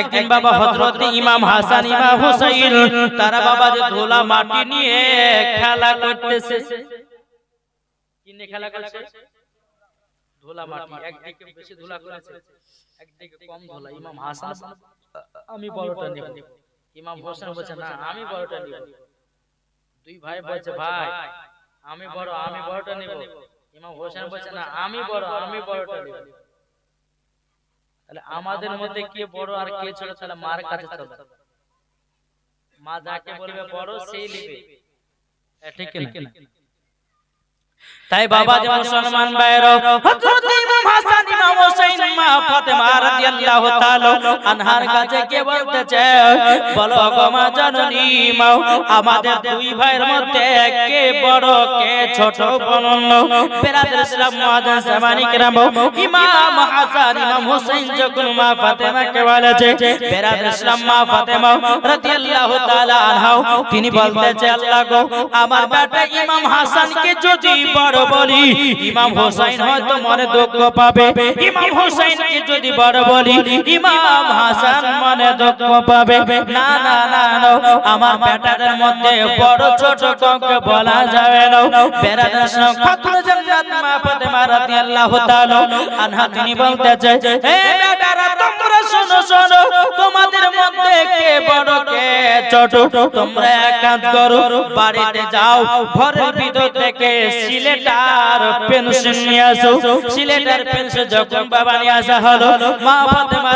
একদিন বাবা হযরত ইমাম হাসান, ইমাম হুসাইন, তারা বাবা যে ধুলা মাটি নিয়ে খেলা করতেছে। কি নিয়ে খেলা করছে? ধুলা মাটি। একদিকে বেশি ধুলা করেছে, একদিকে কম ধুলা। ইমাম হাসান, আমি বড়টা নেব। ইমাম হোসেন বলছে, না, আমি বড়টা নেব। দুই ভাই বলছে, ভাই, আমি বড়, আমি বড়টা নেব। ইমাম হোসেন বলছে, না, আমি বড়, আমি বড়টা নেব। তাহলে আমাদের মধ্যে কে বড় আর কে ছোট তাহলে মার কাছে চলে মা যাকে বলবে বড় সেই নেবে। এটা ঠিক না? তাই বাবা যে মুসলমান ভাইরা হযরত ইমাম হাসান ইমাম হোসেন মা ফাতেমা রাদিয়াল্লাহু তাআলা আনহার কাছে কে বলতেছে বলো গো মা জননী মা আমাদের দুই ভাইয়ের মধ্যে কে বড় কে ছোট বলুন বেরাদের ইসলাম মুআজ্জিন সামানি کرام ইমাম হাসান ইমাম হোসেন যখন মা ফাতেমাকে বলেছে বেরাদের ইসলাম মা ফাতেমা রাদিয়াল্লাহু তাআলা আনহা তিনি বলতেছে আল্লাহ গো আমার বেটা ইমাম হাসানকে যদি বড় বলি, ইমাম হোসেন হয়তো মনে দুঃখ পাবে। ইমাম হোসেনকে যদি বড় বলি, ইমাম হাসান মনে দুঃখ পাবে। না না না আমার বেটাদের মধ্যে বড় ছোট কাউকে বলা যাবে না। সঙ্গে খাতুন জান্নাত মা ফাতেমা রাদিয়াল্লাহু তাআলা আনহা তিনি বলতেছে হে বেটারা তোমরা তোমরা এক করো, বাড়িতে যাও, ঘরের ভিতর থেকে সিলেটার পেনশন নিয়ে আসো। সিলেটার পেনশন যখন বাবা নিয়ে আসা হলো, মা ফাতেমা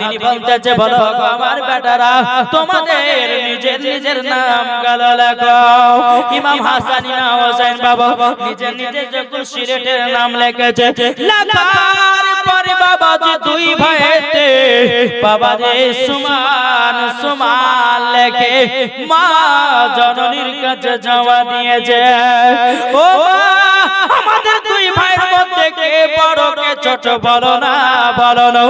তিনি বলতেছে, বলো আমার বেটারা, তোমাদের নিজের নিজের নাম গালা লাগাও ইমাম হাসান, ইমাম হোসেন বাবা নিজের নিজের যখন সিলেটের নাম লিখেছে লেখার পরে বাবা যে দুই ভাইতে বাবা যে সুমান সুমান লেখে, মা জননীর কাছে জমা দিয়েছে। ও আমাদের দুই ভাইয়ের মধ্যে কে বড় কে ছোট বলো না বলো না।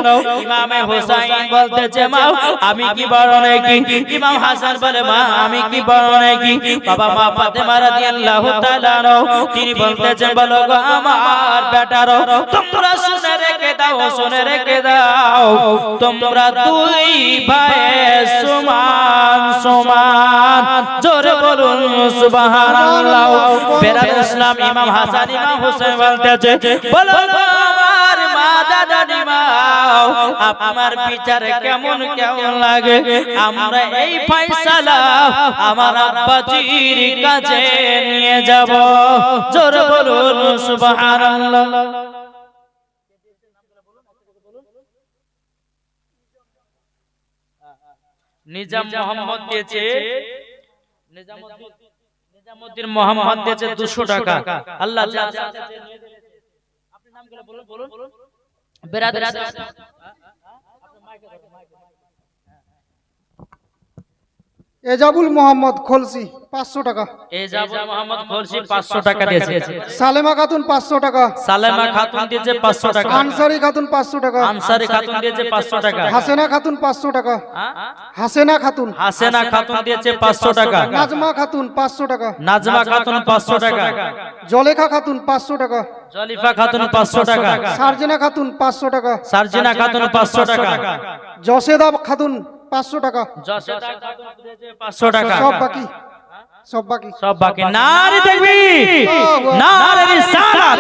ইমামে হোসাইন বলতেছে, মা, আমি কি বড় নাকি? ইমাম হাসান বলে, মা, আমি কি বড় নাকি? বাবা মা ফাতেমা রাদিয়াল্লাহু তাআলা তিনি বলতেছেন, বলো গো আমার বেটারো, তোমরা শুনে রেখে দাও, শুনে রেখে দাও। তোমরা দুই ভাই সমান সমান। জোরে বলুন, সুবহানাল্লাহ। বেরাদ ইসলাম ইমাম হাসান, ইমাম হোসেন বলতেছে বলো আমার মা বিচার কেমন কেমন লাগে আমরা এই ফয়সালা আমার আব্বাজির কাছে নিয়ে যাব জোর বলুন সুবহানাল্লাহ নিজাম মোহাম্মদ দিয়েছে নিজামুদ্দিন নিজামুদ্দিন মোহাম্মদ দিয়েছে 200 টাকা আল্লাহ যা যা যা আপনি নাম করে বলুন বলুন বেরাদার এজাবুল মোহাম্মদ খলসি পাঁচশো টাকা এজাবুল মোহাম্মদ খলসি 500 টাকা দিয়েছে সালেমা খাতুন পাঁচশো টাকা সালেমা খাতুন দিয়েছে 500 টাকা আনসারি খাতুন পাঁচশো টাকা আনসারি খাতুন দিয়েছে 500 টাকা হাসেনা খাতুন পাঁচশো টাকা হ্যাঁ? হাসেনা খাতুন হাসেনা খাতুন দিয়েছে 500 টাকা নাজমা খাতুন পাঁচশো টাকা নাজমা খাতুন 500 টাকা জলেখা খাতুন পাঁচশো টাকা জলিফা খাতুন 500 টাকা সার্জেনা খাতুন পাঁচশো টাকা সার্জিনা খাতুন 500 টাকা জসেদা খাতুন পাঁচশো টাকা। খাতুন দিয়েছে 500 টাকা। সব বাকি। সব বাকি। সব বাকি। নারী দেখবি। নারী রিসালাত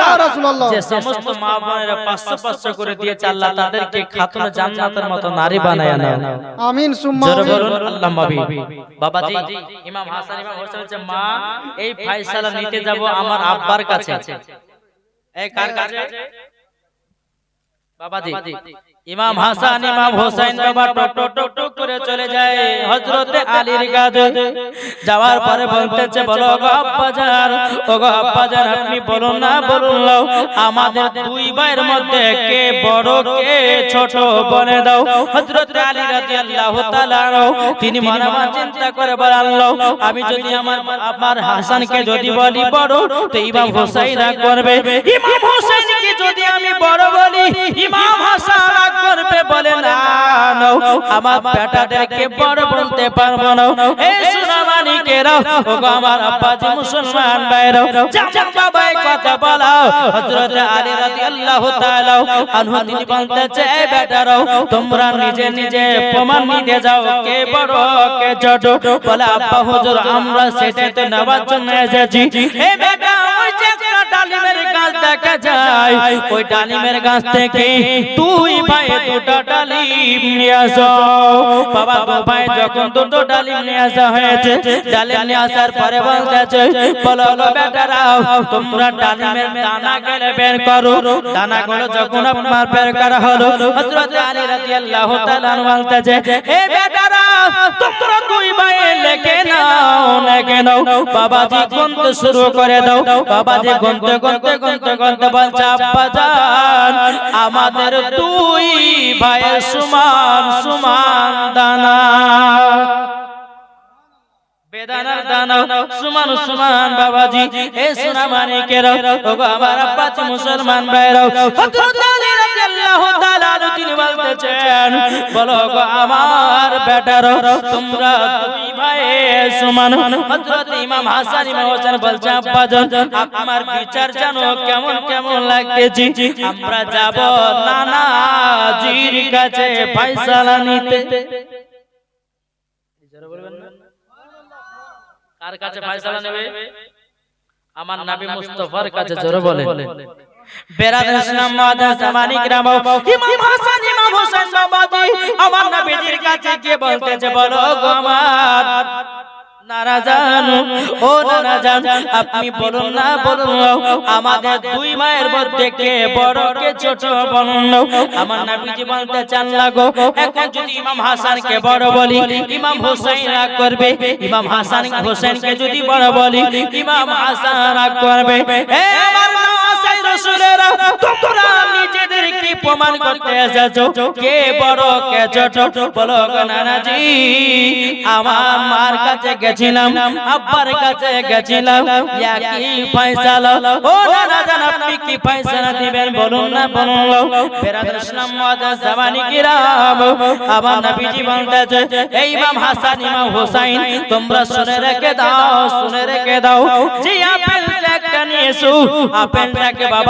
যে সমস্ত মা বোনেরা 500 500 করে দিয়েছে আল্লাহ তাদেরকে খাতুন জান্নাতের মতো নারী বানায় না আমিন সুম্মা বলুন আল্লাহ মাবি বাবাজি ইমাম হাসান ইমাম হোসেন বলছে মা এই ফয়সালা নিতে যাব আমার আব্বার কাছে। এই কার কাছে? বাবাজি। ইমাম হাসান ইমাম হোসেন বাবা টক টক টক টক করে চলে যায়। হযরতে আলীর কাছে। যাওয়ার পরে বলতেছে বলো গো আব্বাজান ও গো আব্বাজান আপনি বলুন না বলুন নাও, আমাদের দুই ভাইয়ের মধ্যে কে বড় কে ছোট বলে দাও। হযরতে আলী রাদিয়াল্লাহু তাআলা তিনি মনে মনে চিন্তা করে আল্লাহ আমি যদি আমার আমার হাসানকে যদি বলি বড় তো ইমাম হোসেন রাগ করবে। ইমাম হোসেনকে যদি বড় বলি, ইমাম হাসান করবে বলে না আমার বেটাদেরকে বড় বলতে পারব না। এই সুনামানি মানিকেরা ও আমার আব্বাজি মুসলমান ভাইরা যেমন বাবা এই কথা বলা, হযরত আলী রাদিয়াল্লাহু তাআলা, আনহু তিনি বলতেছে, এই বেটারাও, তোমরা নিজে নিজে প্রমাণ নিতে যাও, কে বড়, কে ছোট বলে, আব্বা হুজুর, আমরা সেটাতে নেওয়ার জন্য এসেছি। এই বেটা ডালিমের গাছ দেখা যায়। ওই ডালিমের গাছ থেকে তুই ভাই দুটো ডালিম নিয়ে আসো। বাবা ভাই যখন দুটো ডালিম নিয়ে আসা হয়েছে, ডালিম নিয়ে আসার পরে বলতেছে বলো তোমরা ডালিমের দানা গেলে বের করো। দানা গুলো যখন আপনার বের করা হলো বলতেছে এ বেটারা বাবাজি গুনতে শুরু করে দাও বাবাজি গুনতে গুনতে গুনতে গুনতে বলছে আমাদের দুই ভাই সুমান সুমান দানা। বেদানার দানা, সুমান সুমান বাবাজি, এ সোনা মানিকেরাও ওগো মুসলমান ভাইরাও হযরত রাদিয়াল্লাহু তাআলা তিনি বলতেছেন বলো গো আমার বেটারও তোমরা দুই ভাই সমান। হযরত ইমাম হাসান ইমাম হোসেন বলছে আব্বা জান বিচার জানো কেমন কেমন লাগতেছি? আমরা যাব নানা জির কাছে ফয়সালা নিতে। বলবেন না? কার কাছে ফয়সালা নেবে? আমার নবী মুস্তাফার কাছে জোরে বলে হাসান হোসেন আপনি বলুন না, বলুন আমাদের দুই মায়ের মধ্যে কে বড়, কে ছোট, বলুন। আমার নবীজি বলতে চান, লাগো, এখন যদি ইমাম হাসানকে বড় বলি, ইমাম হোসেন রাগ করবে, ইমাম হাসান হোসেনকে যদি বড় বলি, ইমাম হাসান রাগ করবে এ আমার নওয়াসাই রাসূলেরা তোমরা নিজেদেরকে প্রমাণ করতে এসেছ? কে বড় কে ছোট? বলো গো নানাজি, আমার মার কাছে গেছিলাম, আব্বার কাছে গেছিলাম। একই ফয়সালা। ও নানা জান আপনি কি ফয়সালা দিবেন? বলুন না, বলুন বেরাদার ইসলাম মাদার জামানি কিরাম। আমার নবীজি বলতেছে, এই ইমাম হাসান, ইমাম হোসাইন, তোমরা শুনে রেখে দাও, শুনে রেখে দাও। যে আপেলটা একটা নিয়ে এসো আপেলটাকে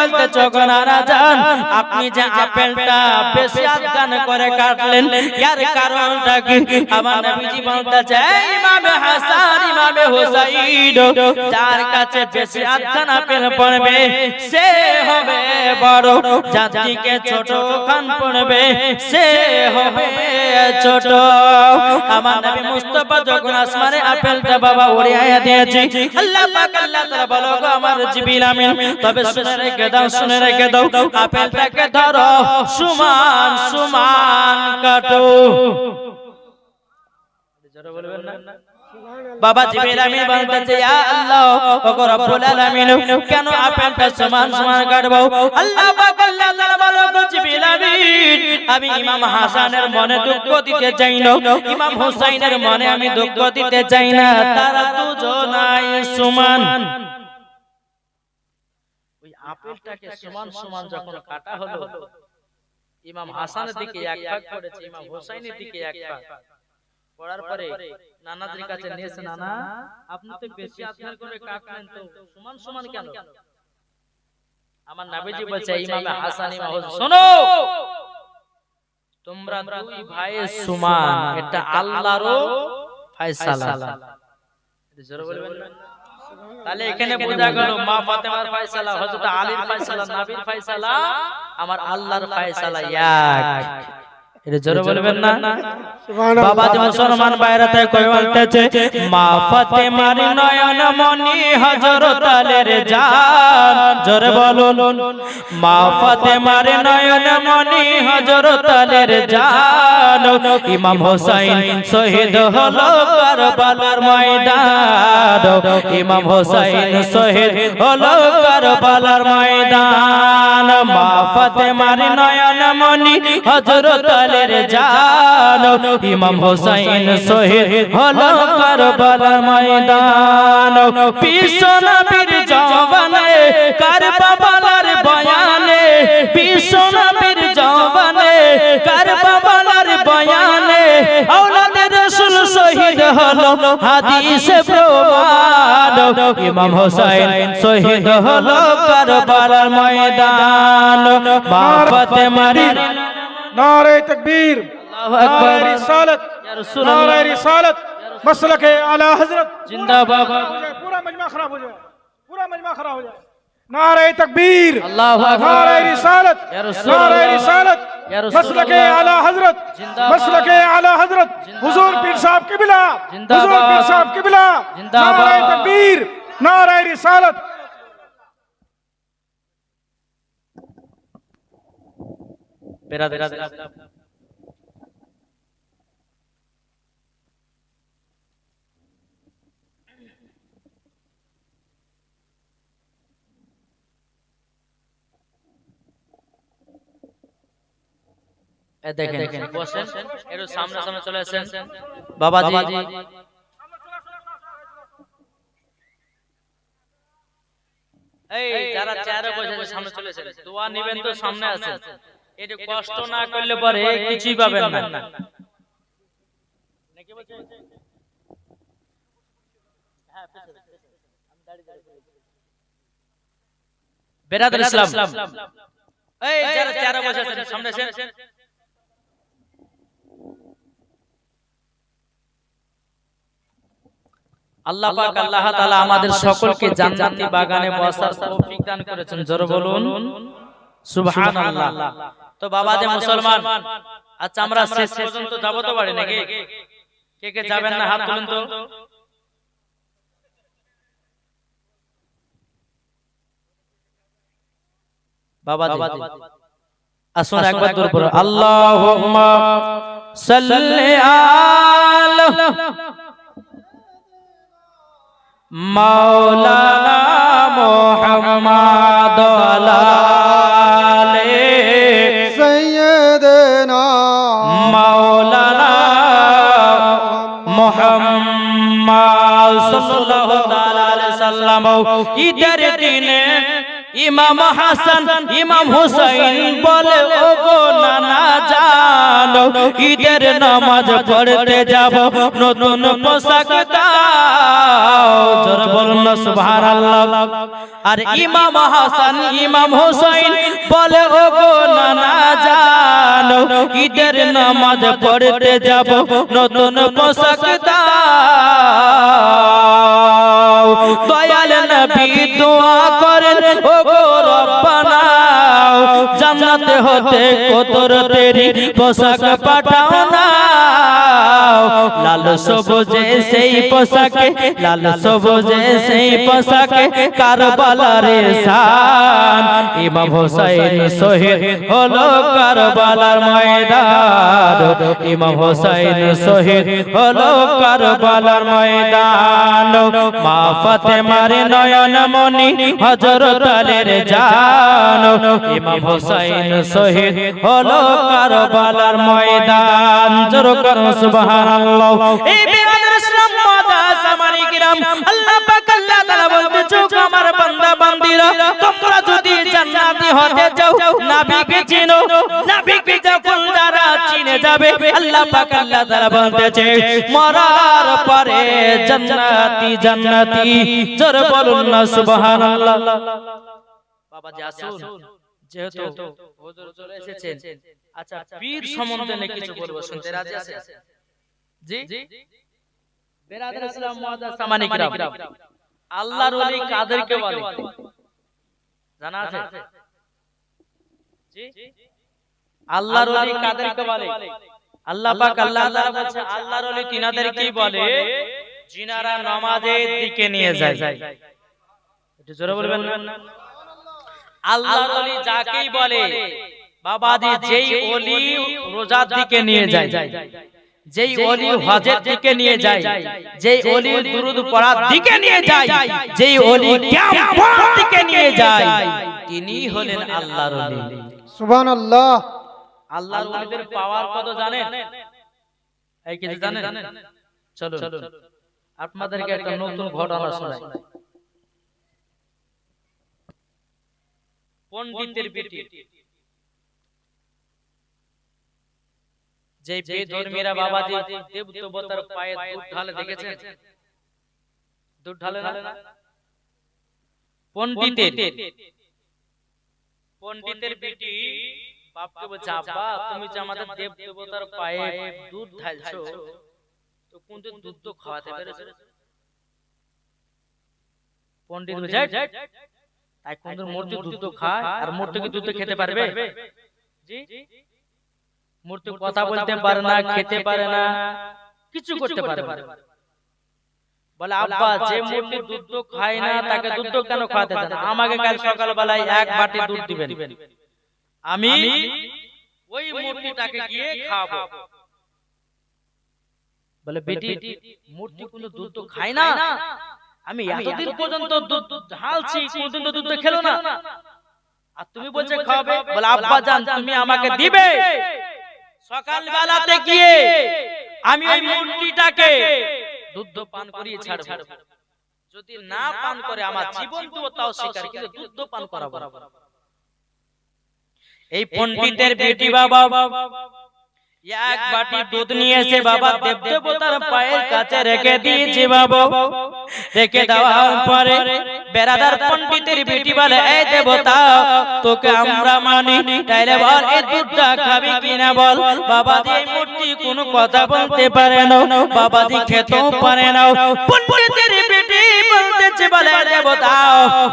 বলতে চোখনারা যান আপনি যে আপেলটা বেশি আজ্ঞান করে কাটলেন, ইয়ার কারণটা কি? আমার নবীজি বলতেছে, এই ইমামে হাসান, ইমামে হোসাইন, যার কাছে বেশি আজ্ঞান আপেল পড়বে, সে হবে বড় জাতিকে ছোট খান পড়বে, সে হবে ছোট। আমার নবী মুস্তাফা যখন আসমানে আপেলটা বাবা উড়িয়ে দিয়েছে, আল্লাহ পাক, আল্লাহ তাআলা বলো গো আমার জিবিল আমিন, তবে শুনে রেখে দাও, শুনে রেখে দাও আপেলটাকে ধরো, সমান সমান কাটো। বাবা জিবিল আমিন বলতেছে আল্লাহ, ওগো রব্বুল আলামিন, কেন আপেলটা সমান সমান কাটবো? আল্লাহ পাক আল্লাহ বলো গো আমি ইমাম হাসানের মনে দুঃখ দিতে চাই না। ইমাম হুসাইনের মনে আমি দুঃখ দিতে চাই না। তারা দুজনাই সমান। আপেলটাকে সমান সমান যখন কাটা হলো ইমাম হাসানের দিকে এক ভাগ করেছে ইমাম হুসাইনের দিকে এক ভাগ। পড়ার পরে নানাদের কাছে নিয়েছে নানা আপনি তো বেশি আত্মার করে কাটলেন তো সমান সমান কেন? আমার নাবিজি বলছে ইমামে হাসান ইমাম শোনো তোমরা দুই ভাইয়ের সমান এটা আল্লাহরও ফয়সালা। এটা জোরে বলবেন? না? তাহলে এখানে বোঝা গেল মা ফাতেমার ফয়সালা হযরত আলীর ফয়সালা নবীর ফয়সালা আমার আল্লাহর ফয়সালা এক। এটা জোরে বলবেন না? বাবা যে মুসলমান বাইরাতে কই বলতেছে? মা ফাতেমার নয়ন মনি হযরত আলীর জান। জোরে বলুন। মা ফাতেমার নয়ন মনি হযরত আলীর জান। ইমাম হোসেন শহীদ হলো কারবালার ময়দান। ইমাম হোসেন শহীদ হলো কারবালার ময়দান। মা ফাতেমার নয়ন মনি হযরত আলীর জান, ইমাম হোসেন শহীদ হলো কারবালার ময়দান। বিশ্ব নবীর জওয়ানে, কারবালার বয়ানে, বিশ্ব নবীর জওয়ানে, কারবালার বয়ানে আওলাদের রাসূল শহীদ হলো হাদিসে প্রমাণ। ইমাম হোসেন শহীদ হলো কারবালার ময়দান। মা ফাতেমার নারে তকবীর নারে রিসালত নারে রিসালত مسلک اعلی حضرت زندہ باد پورا مجمع خراب ہو جائے پورا مجمع خراب ہو جائے نعرہ تکبیر اللہ نعرہ رسالت نعرہ رسالت مسلک اعلی حضرت مسلک اعلی حضرت حضور پیر صاحب قبلہ حضور پیر صاحب قبلہ نعرہ تکبیر نعرہ رسالت বেড়া বেড়া দেখেন বসেন এর সামনে সামনে চলে আসেন। বাবাজি। এই যারা চেয়ারে বসে সামনে চলে আসেন। দোয়া নেবেন তো সামনে আছে একটু কষ্ট না করলে পরে কিছুই পাবেন না। বেরাদুল ইসলাম। এই যারা চেয়ারে বসে আছেন সামনে আসেন। আল্লাহ পাক আল্লাহ তাআলা আমাদের সকলকে জান্নাতি বাগানে বসার তৌফিক দান করেছেন। জোরে বলুন। সুবহানাল্লাহ। তো বাবা যে মুসলমান। আচ্ছা আমরা শেষ পর্যন্ত যাব তো বাড়ি নাকি? কে কে যাবেন না? হাত তুলুন তো। বাবা আসুন একবার দূর পড়ো আল্লাহুম্মা সাল্লি আলা মাওলানা মুহাম্মদ। সাল্লাল্লাহু তাআলা সাল্লাম ঈদের দিনে ইমাম হাসান, ইমাম হুসাইন বলে ও গো নানা জানো, ঈদের নামাজ পড়তে যাব, নতুন পোশাক দাও। জোরে বলুন না, সুবহানাল্লাহ। আর ইমাম হাসান, ইমাম হুসাইন বলে ও গো নানা জানো, ঈদের নামাজ পড়তে যাব, নতুন পোশাক দাও। দয়াল নবী দোয়া করেন ও জান্নাতে হতে কতর তেরি পোশাক পাঠাও। না লাল সবুজে সেই পোশাকে লাল সবুজে সেই পোশাকে কারবালারে শান ইমাম হোসেন শহীদ হলো কারবালার ময়দান। ইমাম হোসেন শহীদ হলো কারবালার ময়দান। মা ফাতেমার নয়ন মনি হযরত আলীর জান। ইমাম হোসেন শহীদ হলো কারবালার ময়দান। জোর করুন সুবহানাল্লাহ। এই বিরাদের ইসলাম মাদা জামানি কিরাম। আল্লাহ পাক আল্লাহ তাআলা বলতে চোখ আমার বান্দা বান্দিরা তোমরা যদি জান্নাতি হতে চাও নবীকে চিনো। নবীকে যখন যারা চিনে যাবে। আল্লাহ পাক আল্লাহ তাআলা বলতেছে মরার পরে জান্নাতি জান্নাতি। জোর বলুন না সুবহানাল্লাহ। বাবা জি আসুন। যেহেতু হুজুর চলে এসেছেন। আচ্ছা পীর সম্বন্ধে নিয়ে কিছু বলব শুনতে রাজি আছেন জি? বেরাদার ইসলাম মুআদ্দাস সামানি কিরাম। আল্লাহর ওলি কাদেরকে বলে। জানা আছে? জি? আল্লাহর ওলি কাদেরকে বলে। আল্লাহ পাক আল্লাহ তাআলা বলছে আল্লাহর ওলি তিনাদেরকেই বলে জিনারা নামাজের দিকে নিয়ে যায়। একটু জোরে বলবেন? না আল্লাহর ওলি যাকেই বলে বাবাজি যেই ওলি রোজার দিকে নিয়ে যায় যেই অলি হজের দিকে নিয়ে যায় যেই অলি দুরুদ পড়ার দিকে নিয়ে যায় যেই অলি কিয়ামত দিকে নিয়ে যায় তিনি হলেন আল্লাহর আল্লাহর ওলিদের পাওয়ার কত জানেন? এই কিছু জানেন? চলো আপনাদেরকে একটা নতুন ঘটনা শোনাই। পণ্ডিতের বেটি। যে বেধর্মীরা বাবাজি দেব দেবতার পায়ে দুধ ঢালে দেখেছেন? দুধ ঢালে না? পণ্ডিতের পণ্ডিতের। বেটি বাপকে বলছে আব্বা তুমি যে আমাদের দেব দেবতার পায়ে দুধ ঢালছো তো কোনদিন দুধ তো খাওয়াতে পেরেছ? পণ্ডিত বলছে "এই, তাই কোনদিন মূর্তি দুধ খায় আর মূর্তি কি দুধ খেতে পারবে। জি মূর্তি কথা বলতে পারে না খেতে পারে না কিছু করতে পারে না। বলে আব্বা যে মূর্তি দুধ খায় না তাকে দুধ কেন খাওয়াতে চান আমাকে কাল সকালবেলায় এক বাটি দুধ দিবেন। আমি ওই মূর্তিটাকে গিয়ে খাওয়াবো। বলে বেটি মূর্তি কোনো দুধ তো খায় না। আমি এতদিন পর্যন্ত দুধ ঢালছি কোনদিন তো দুধ খেলো না। আর তুমি বলছে খাওয়াবে বলে আব্বা জান তুমি আমাকে দিবে। সকাল বেলাতে গিয়ে আমি ওই মূর্তিটাকে দুধ পান করিয়ে ছাড়বো। যদি না পান করে আমার জীবন দেবো তাও স্বীকার কিন্তু দুধ পান করাবো। এই পণ্ডিতের বেটি বাবা। এক বাটি দুধ নিয়ে এসে বাবা দেব দেবতার পায়ের কাছে রেখে দিয়েছে বাবা। রেখে দেওয়ার পরে বেড়াদার পণ্ডিতের বেটি বলে এই দেবতা তোকে আমরা মানি। তাইলে বল এই দুধটা খাবি কিনা বল? বাবাজি এই মূর্তি কোনো কথা বলতে পারে না। বাবাজি খেতেও পারে না। বলে দেবতা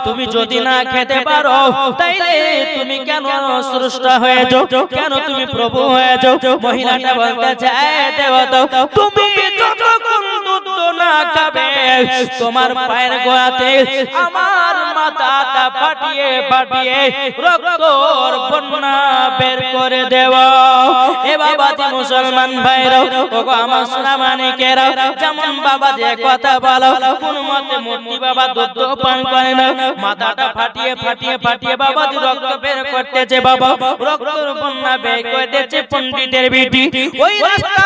তুমি যদি না খেতে পারো তাইলে তুমি কেন সৃষ্ট হয়ে যাও? কেন তুমি প্রভু হয়ে যাও? মহিলাটা বলতে চায় দেবতা তুমি যতক্ষণ না খাবে। তোমার পায়ের গোড়াতে আমার মাথাটা ফাটিয়ে ফাটিয়ে রক্তর বন্যা বের করে দেওয়া এ বাবাজি মুসলমান ভাইরাও, ওগো আমার সোনা মানিকেরাও যেমন বাবা যে কথা বলো, কোন মতে মূর্তি বাবা দুধ পান করে না। মাথাটা ফাটিয়ে ফাটিয়ে ফাটিয়ে বাবা রক্ত বের করতেছে বাবা। রক্তর বন্যা বের করে দিচ্ছে পণ্ডিতের বিটি। ওই রাস্তা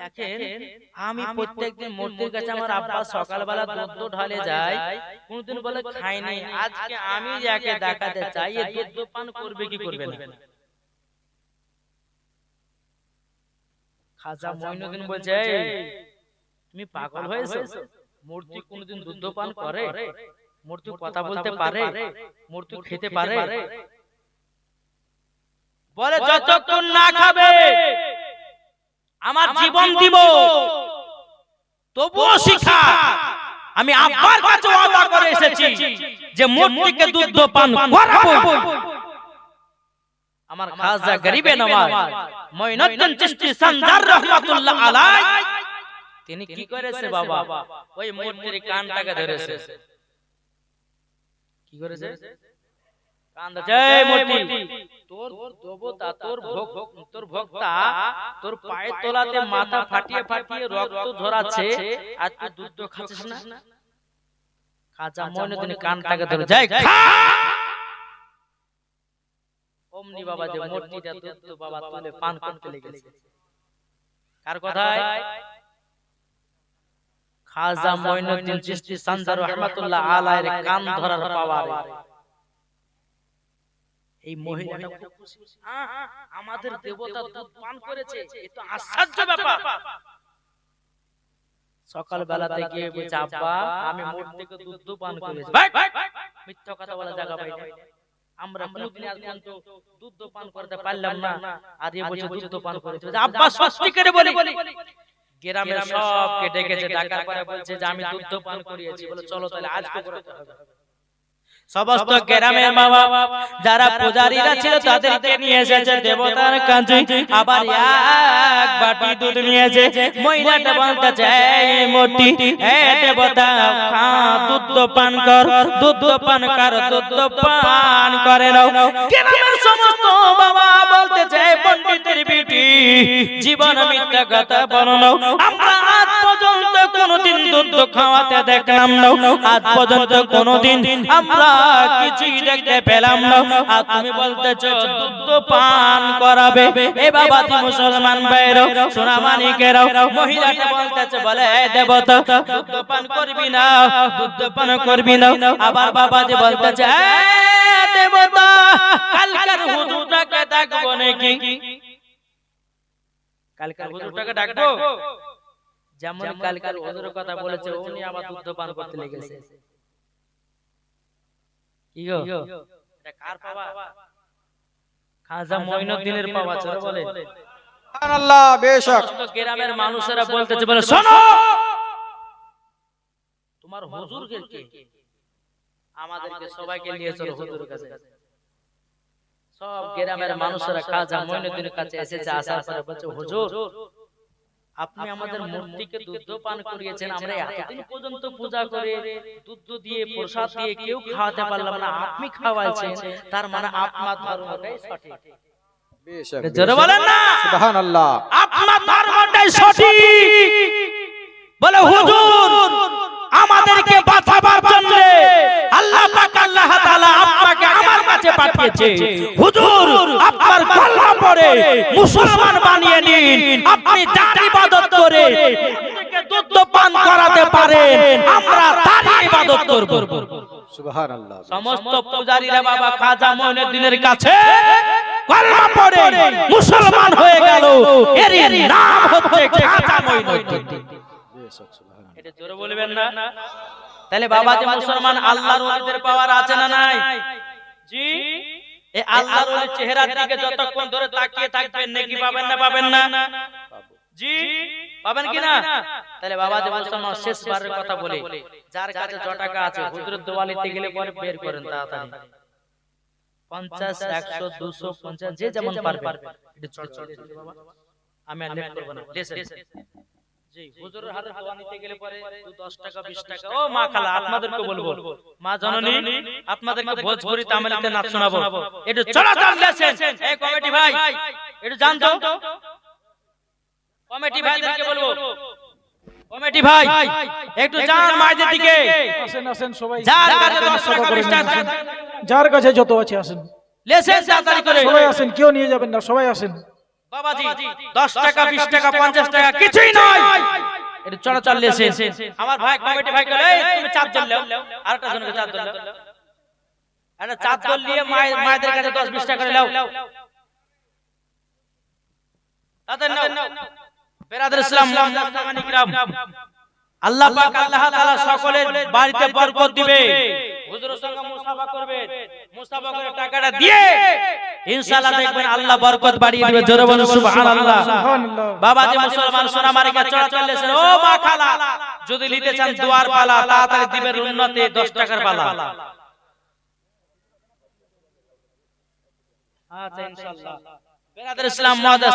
দেখেন আমি প্রত্যেকদিন মূর্তির কাছে আমার আব্বা সকালবেলা দুধ ঢালে যায় কোনদিন বলে খাইনি। আজকে আমি যাকে দেখাতে চাই এ দুধ পান করবে কি করবে না? খাজা মঈনুদ্দিন বলছে তুমি পাগল হয়েছো। মূর্তি কোনদিন দুধ পান করে। মূর্তি কথা বলতে পারে। মূর্তি খেতে পারে। বলে যতক্ষণ না খাবে আমার জীবন দিব। তবুও শিখা আমি আব্বার কাছে ওয়াদা করে এসেছি যে মূর্তিকে দুধ পান। করাবো আমার খাজা গরিবে নওয়াজ মঈনুদ্দিন চিশতি সানজার রহমাতুল্লাহ আলাই তিনি কি করেছে বাবা? ওই মূর্তির কানটাকে ধরেছে। কি করেছে? কান ধরেছে, "এই মূর্তি। তোর দেবতা তোর ভোগ তোর ভক্তা তোর পায়ের তলাতে মাথা ফাটিয়ে ফাটিয়ে রক্ত ঝরাচ্ছে আর তুই দুধ খাচ্ছিস না? খাজা মঈনুদ্দিন কানটাকে ধরে যাই অমনি বাবা যে মূর্তিটা তো বাবা তুলে পান করতে লেগেছে। কার কথায়? খাজা মঈনুদ্দিন চিশতি সানজার রহমাতুল্লাহ আলাইহির কান ধরার পাওয়ার। এই মহিলাটা খুব খুশি। আমাদের দেবতা দুধ পান করেছে। এ তো আশ্চর্য ব্যাপার। সকাল বেলাতে গিয়ে বলছে আব্বা আমি মূর্তিকে দুধ পান করেছি। মিথ্যা কথা বলা জায়গা পাই না। আমরা কোনদিন আজ পর্যন্ত দুধ পান করতে পারলাম না। আর এ বলছে দুধ পান করেছে। আব্বা সত্যি করে বলি। গ্রামের সবকে ডেকেছে ডাকার পরে বলছে যে আমি দুধ পান করিয়েছি। বলে চলো তাহলে আজকে করাতে হবে সমস্ত গ্রামের বাবা যারা পূজারীরা ছিল তাদেরকে নিয়ে এসেছে দেবতার কাছে আবার এক বাটি দুধ নিয়েছে মহিলাটা বলতেছে এই মূর্তি এ দেবতা খা দুধ তো পান কর দুধ তো পান কর দুধ তো পান করে নাও। গ্রামের সমস্ত বাবা বলতেছে পণ্ডিতের বিটি জীবন মিথ্যা কথা বলো নাও আমরা কোনোদিন দুধ খাওয়াতে দেখলাম না। আজ পর্যন্ত কোনোদিন আমরা কিছুই দেখতে পেলাম না। আর তুমি বলতেছো, দুধ পান করাবে। এ বাবা তুমি মুসলমান বাইরো সোনা মানিকেরাও মহিলাটা বলতেছে, বলে দেবতা, দুধ পান করবি না, দুধ পান করবি না। আবার বাবা যে বলতেছে দেবতা, কালকার হুজুরটাকে ডাকবো নাকি? কালকার হুজুরটাকে ডাকবো? যেমন কালকার হুজুরের কথা বলেছে উনি আবার দুধ পান করতে লেগেছে। কি গো? এটা কার পাওয়া? খাজা মঈনুদ্দিনের পাওয়া চলো বলে আল্লাহ বেশক। গ্রামের মানুষেরা বলতেছে বলে শোনো! তোমার হুজুর কে? আমাদেরকে সবাইকে নিয়ে চলো হুজুরের কাছে। সব গ্রামের মানুষেরা খাজা মঈনুদ্দিনের কাছে এসেছে আসার পরে বলছে হুজুর আপনি আমাদের মূর্তিকে দুধ পান করিয়েছেন আমরা এতদিন পর্যন্ত পূজা করে দুধ দিয়ে প্রসাদ দিয়ে কেউ খাওয়াতে পারলাম না আপনি খাওয়াইছেন তার মানে আপনার ধর্মটাই সঠিক। জোরে বলেন না! সুবহানাল্লাহ। আপনার ধর্মটাই সঠিক। বলে হুজুর আমাদেরকে বাঁচাবার জন্য পাঠিয়েছে। হুজুর আপনার কলমা পড়ে মুসলমান বানিয়ে নিন। আপনি যার ইবাদত করে দুধ পান করাতে পারেন। আমরা তারই ইবাদত করব। সুবহানাল্লাহ। সমস্ত পূজারীরা বাবা খাজা মঈনুদ্দিনের কাছে কলমা পড়ে মুসলমান হয়ে গেল। এর নাম হচ্ছে খাজা মঈনুদ্দিন এটা জোরে বলবেন না? তাহলে বাবা যে মুসলমান আল্লাহর ওলিদের পাওয়ার আছে না নাই? জি এই আল্লাহর ওলির চেহারার দিকে যতক্ষণ ধরে তাকিয়ে থাকবেন নেকি পাবেন না পাবেন না জি পাবেন কি না তাহলে বাবা যে মুসলমান শেষবারের কথা বলে যার কাছে য টাকা আছে হুজুরের দোয়ালিতে গেলে পরে বের করেন তাড়াতাড়ি পঞ্চাশ একশো দুশো পঞ্চাশ যে যেমন পারবে। আমি আর লেট করব না। জি হুজুরের হাতে দোয়া নিতে গেলে পরে দু দশ টাকা বিশ টাকা। ও মা খালা আপনাদেরকে বলব। মা জননী আপনাদেরকে ভোজপুরি তামিলিতে নাচ শোনাবো। একটু চলাচল লেসেন এই কমিটি ভাই একটু জানতো? কমিটি ভাইদেরকে বলব। কমিটি ভাই একটু যান মায়েদের দিকে। আসেন আসেন সবাই। যার কাছে টাকা টাকা যার যত আছে আসেন। লেসেন তাড়াতাড়ি করে। সবাই আসেন কেউ নিয়ে যাবেন না সবাই আসেন। বাবাজি দশ টাকা বিশ টাকা পঞ্চাশ টাকা কিছুই নয় একটু চলাচল লেসেন আমার ভাই কমিটি ভাই করে তুমি চার জন আরেকটা জনকে চার জন লেও একটা চার নিয়ে মায়েদের কাছে দশ বিশ টাকা করে তাদের নাও। বেরাদের ইসলাম মুসলমান ইকরাম আল্লাহ পাক আল্লাহ তাআলা সকলের বাড়িতে বরকত দিবে। হুজুরের সঙ্গে মুসাফা করবে। মুসাফা করে টাকাটা দিয়ে। ইনশাআল্লাহ দেখবেন আল্লাহ বরকত বাড়িয়ে দিবে। জোরে বলুন সুবহানাল্লাহ। বাবা যে মুসলমান সোনা মারিকা চড়া চলেছেন ও মা খালা যদি নিতে চান দুয়ার পালা তাড়াতাড়ি দিবেন উন্নতে 10 টাকার পালা। আচ্ছা ইনশাআল্লাহ। বেরাদার ইসলাম মহাদাস